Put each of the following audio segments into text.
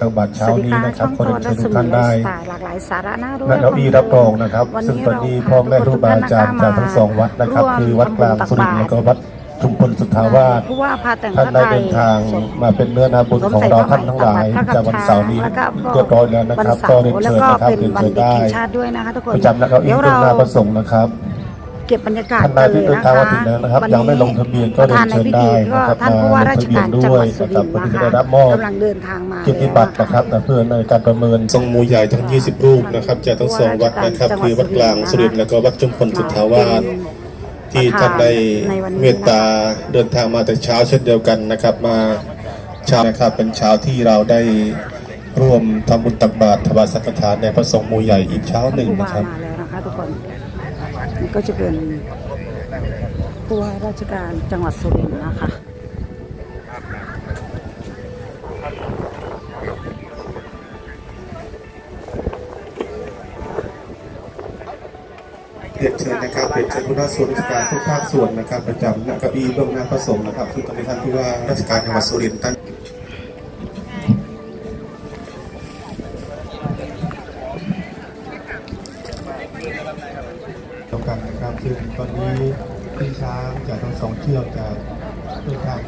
กลางบัตรสเช้าวัสดีนี้ค่ะนะครัช่บองขอโทเรียรนเชิญและทุสกมุท่านนไลได้ฟ์สไตล์หลากหลายสาระน่ารู้ณเก้าอี้รับรองนะครับวันซึ่งนี้ตอนเรานี้พาพ่อแม่ครูทุกบาคนอาจารย์จากทั้งสองวัดนะครับร่วมคือวัดกลางสุรินทร์แล้วก็วัดชุมพลสุทธาวาสผู้ว่าพาแต่งท่านพระได้ไทยเดินทางมาเป็นเนื้อนาบุญของเราท่านทั้งหลายจากวันเสาร์นี้เรียบร้อยแล้วนะครับก็เรียนแล้วเชิญก็นะครับเป็นเรียนวันเชิญเด็กได้แห่งชาติด้วยนะคะทุกคนประจำณเก้าอี้เดี๋ยวเครื่อเรางหน้าประสงค์นะครับ เก็บบรรยากาศท่านใดที่เดินทางมาถึงแล้วนะครับวัยังไม่ลงทะเบียนก็ประธานในเรียนเชิญพิธีได้ก็นะครับท่านผู้ว่าราชการจังหวัดสุรินทร์มาลงทะเบียนด้วยนะครับนะคะเพื่อที่จะได้รับมอบกำลังเดินทางมาเกียรติบัตรนะครับนะเพื่อในการประเมินทรงมูใหญ่ทั้ง 20 รูปนะครับจากทั้งสองวัดนะครับคือวัดกลางสุรินทร์แล้วก็วัดจุมพลสุทธาวาส ที่ท่านได้เมตตาเดินทางมาแต่เช้าเช่นเดียวกันนะครับ มาเช้านะครับเป็นเช้าที่เราได้ร่วมทำบุญตักบาตรถวายสังฆทานในพระสงฆ์หมู่ใหญ่อีกเช้าหนึ่งผู้ว่านะครับมาแล้วนะคะทุกคนนี่ ก็จะเป็นผู้ว่าราชการจังหวัดสุรินทร์นะคะเรียนเชิญนะครับเรียนเชิญผู้ว่าส่วนราชการทุกภาคส่วนนะครับ ประจำณเก้าอี้เบื้องหน้าพระสงฆ์นะครับซึ่งตอนนี้ท่านผู้ว่าราชการจังหวัดสุรินทร์ท่าน ซึ่งตอนนี้พี่ช้างจากทั้งสองเชือกจากเดินทาง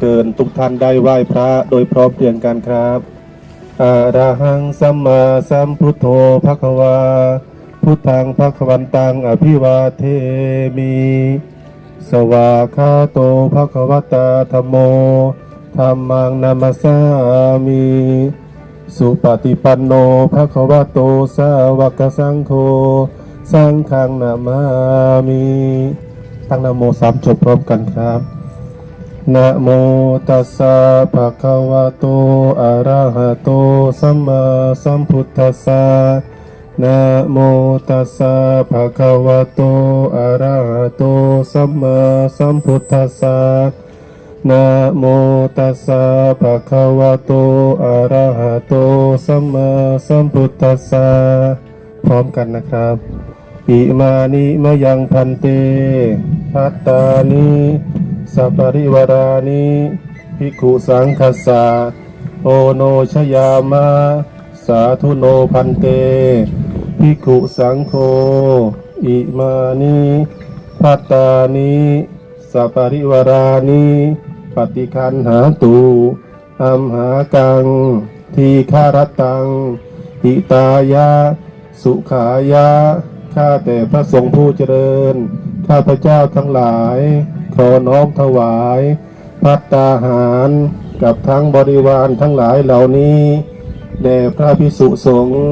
เกินทุกท่านได้ไหว้พระโดยพร้อมเพรียงกันครับอาระหังสัมมาสัมพุทโธภควา พุทธังภควันตังอภิวาเทมิ สวาคาโตภควตาธโม ธรรมังนามาสามิสุปฏิปันโนภะควะโตสาวกสังโฆสังฆังนามามิตั้งนะโมสามจบพร้อมกันครับนะโมตัสสะภะคะวะโตอะระหะโตสัมมาสัมพุทธัสสะนะโมตัสสะภะคะวะโตอะระหะโตสัมมาสัมพุทธัสสะ นะโมตัสสะภะคะวะโต อะระหะโต สัมมาสัมพุทธัสสะ พร้อมกันนะครับ อิมานิมะยังพันเต พัตตานิสัปริวารานิภิกขุสังคัสสะ โอโนชยามะ สาธุโนพันเต ภิกขุสังโฆ อิมานิพัตตานิสัปริวารานิ ปฏิคันหาตูอัมหากัง ทีฆารตังหิตายะ สุขายะ ข้าแต่พระสงฆ์ผู้เจริญ ข้าพระเจ้าทั้งหลาย ขอน้อมถวายพัตตาหารกับทั้งบริวารทั้งหลายเหล่านี้แด่พระพิสุสงฆ์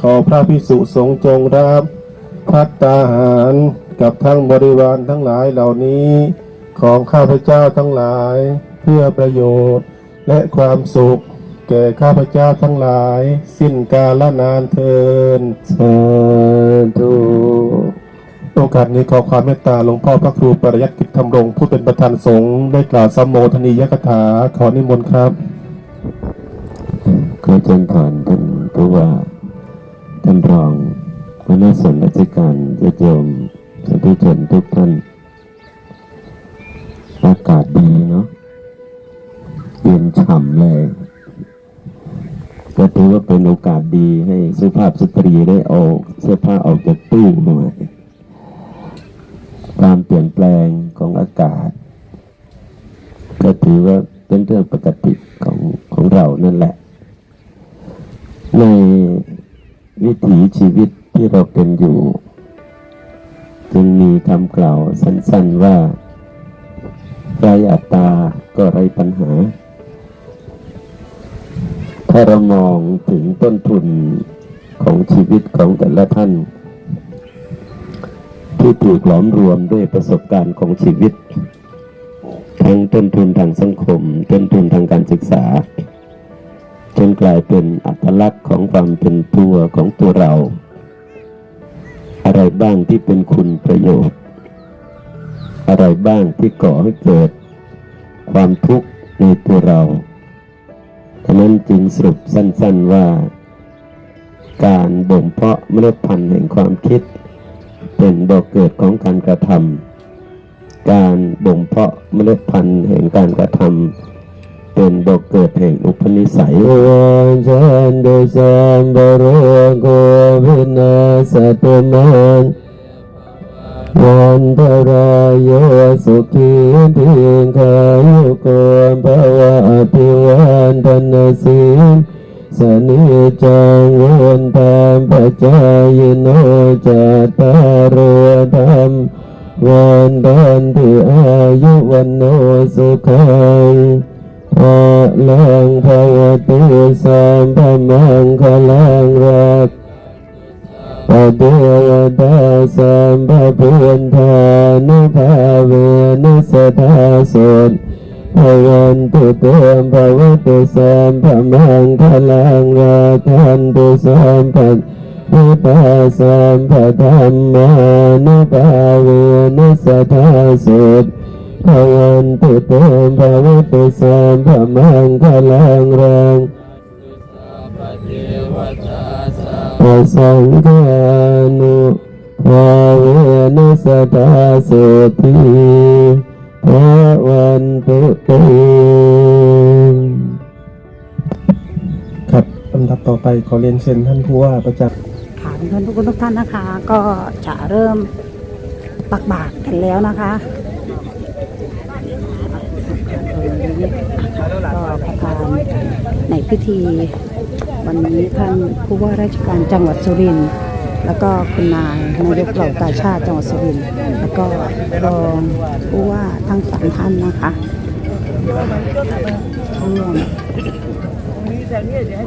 ขอพระพิสุสงฆ์จงรับพัตตาหารกับทั้งบริวารทั้งหลายเหล่านี้ ของข้าพเจ้าทั้งหลาย เพื่อประโยชน์และความสุข แก่ข้าพเจ้าทั้งหลาย สิ้นกาลนานเทินสาธุโอกาสนี้ขอความเมตตาหลวงพ่อพระครูปริยัติกิจธรรมรงค์ผู้เป็นประธานสงฆ์ได้กล่าวสัมโมทนียกถาขอนิมนต์ครับขอเชิญผ่านท่านผู้ว่าท่านรองหัวหน้าส่วนราชการญาติโยมสาธุชนทุกท่านำเลยก็ถือว่าเป็นโอกาสดีให้สุภาพสตรีได้เอาเสื้อผ้าออกจากตู้มาความเปลี่ยนแปลงของอากาศ ก็ถือว่าเป็นเรื่องปกติของของเรานั่นแหละ ในวิถีชีวิตที่เราเป็นอยู่ จึงมีคำกล่าวสั้น ๆว่าไรอัตตาก็ไรปัญหา ถ้าเรามองถึงต้นทุนของชีวิตของแต่ละท่าน ที่ถูกหลอมรวมด้วยประสบการณ์ของชีวิต ทั้งต้นทุนทางสังคม ต้นทุนทางการศึกษา จนกลายเป็นอัตลักษณ์ของความเป็นตัวของตัวเรา อะไรบ้างที่เป็นคุณประโยชน์ อะไรบ้างที่ก่อให้เกิด ความทุกข์ในตัวเรา ฉะนั้นจึงสรุปสั้นๆว่า การบ่มเพาะเมล็ดพันธุ์แห่งความคิด เป็นบ่อกเกิดของการกระทำการบ่มเพาะเมล็ดพันธุ์แห่งการกระทำเป็นบ่อกเกิดแห่งอุปนิสัยวันชันเดสัมบรโกวินาสตุมัน วันทรายโยสุขีทิขายุโกภวะอภิวันทนสิงสนิจังวันธรรมปัจจายโนจัตตารธรรมวันดันติอายุวันโนสุขังพลังภาวตุสัมปมังคลังรัก เดวตาสัมปพุทธานุภาเวนัสทาสุตภวันตุเตมภวตุสัมภมังคลังราคันตุสัมปันพุทธาสัมปธรรมานุภาเวนัสทาสุตภวันตุเตมภวตุสัมภมังคลังรังปะ สังฆานุภาเวนัสทาสุติพระวันตุเตครับลำดับต่อไปขอเรียนเชิญท่านผู้ว่าประจักษ์ค่ะเพื่อนๆทุกคนทุกท่านนะคะ ก็จะเริ่มปักบาตรกันแล้วนะคะก็ประธานในพิธี วันนี้ท่านผู้ว่าราชการจังหวัดสุรินทร์แล้วก็คุณนายนายกเหล่ากาชาติจังหวัดสุรินทร์แล้วก็รองผู้ว่าทั้งสามท่านนะคะร่วม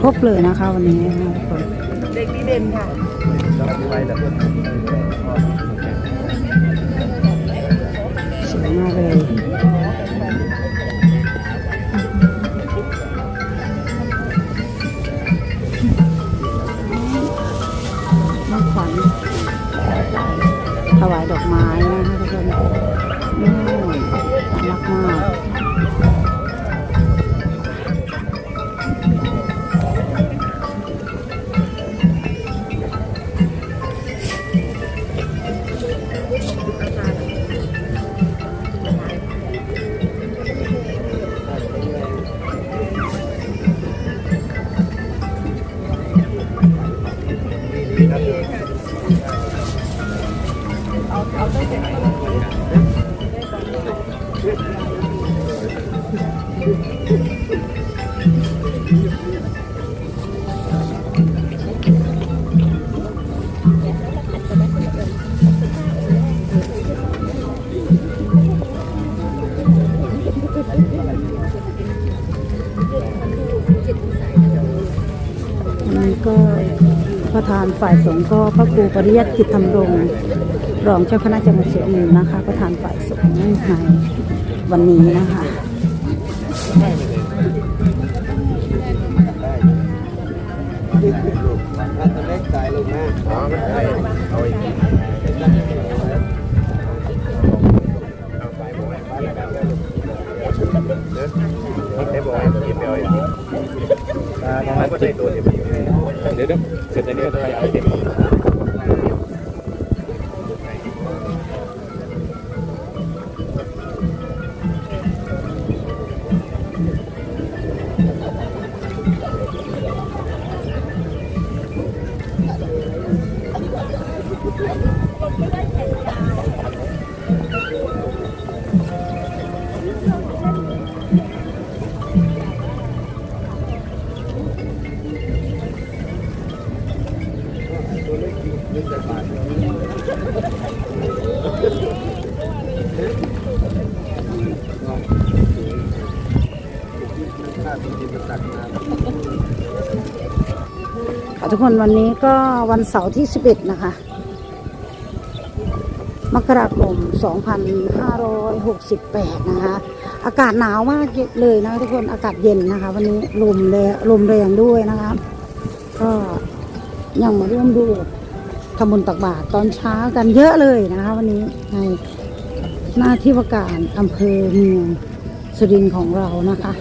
ครบเลยนะคะวันนี้นะคะเด็กดีเด่นค่ะสวยมากเลย ถวายดอกไม้นะคะทุกคนๆน่ารักมาก ประธานฝ่ายสงฆ์ก็พระครูปริยัติกิจธรรมรงค์รองเจ้าคณะจังหวัดสุรินทร์นะคะ ประธานฝ่ายสงฆ์ในวันนี้นะคะเทุกคนวันนี้ก็วันเสาร์ที่ 11 นะคะ มกราคม 2568 นะคะ อากาศหนาวมากเลยนะทุกคนอากาศเย็นนะคะ วันนี้ลมแรงลมแรงด้วยนะคะ ก็ยังมาร่วมดูทำบุญตักบาตรตอนเช้ากันเยอะเลยนะคะ วันนี้ในหน้าที่ว่าการอำเภอเมืองสุรินทร์ของเรานะคะ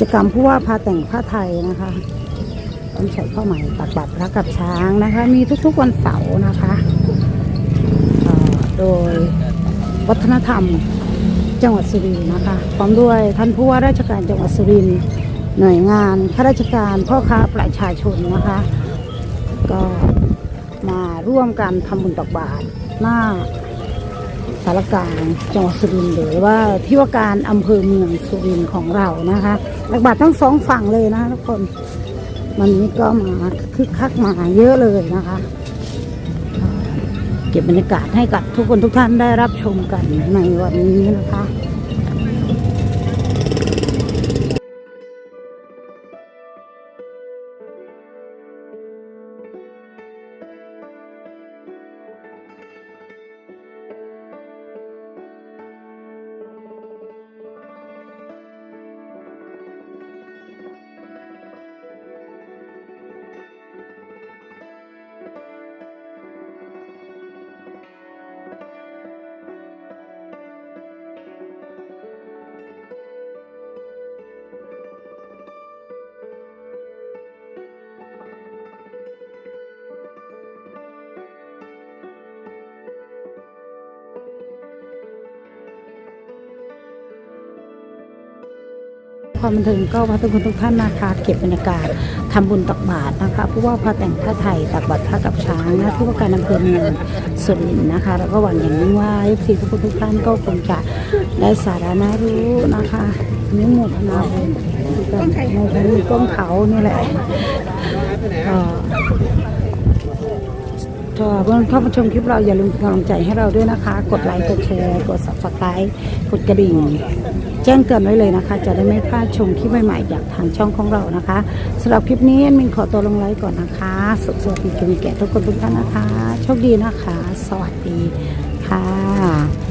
จกรรมผู้ว่าพาแต่งผ้าไทยนะคะต้นใส่ข้าใหม่ตักบาตรพระกับช้างนะคะ มีทุกๆวันเสาร์นะคะโดยวัฒนธรรมจังหวัดสุรินทร์นะคะพร้อมด้วยท่านผู้ว่าราชการจังหวัดสุรินทร์หน่วยงานข้าราชการพ่อค้าประชาชนนะคะ ก็มาร่วมกันทำบุญตักบาตรหน้า สารกลางจังหวัดสุรินทร์หรือว่าที่ว่าการอำเภอเมืองสุรินทร์ของเรานะคะตักบาตรทั้งสองฝั่งเลยนะทุกคนวันนี้ก็มาคึกคักมาเยอะเลยนะคะ เก็บบรรยากาศให้กับทุกคนทุกท่านได้รับชมกันในวันนี้นะคะ ความบันเทิงก็พาทุกคนทุกท่านนะคะเก็บบรรยากาศทำบุญตักบาตรนะคะผู้ว่าพระแต่งพระไทยตักบาตรพระกับช้างนะผู้ว่าการอำเภอเมืองสุรินทร์นะคะ แล้วก็หวังอย่างยิ่งว่าทีทุกคนทุกท่านก็คงจะได้สาระน่ารู้นะคะนิโมทนาบุญกันในมีก้มเขานี่แหละก็เพื่อนเข้ามาชมคลิปเราอย่าลืมกำลังใจให้เราด้วยนะคะ กดไลค์กดแชร์กด subscribe กดกระดิ่ง จ้งเตือนไว้เลยนะคะ จะได้ไม่พลาดชมคลิปใหม่ๆจากทางช่องของเรานะคะสำหรับคลิปนี้แอดมินขอตัวลงไลฟ์ก่อนนะคะ สุขสวัสดีคุณแก่ทุกคนทุกท่านนะคะ โชคดีนะคะ สวัสดีค่ะ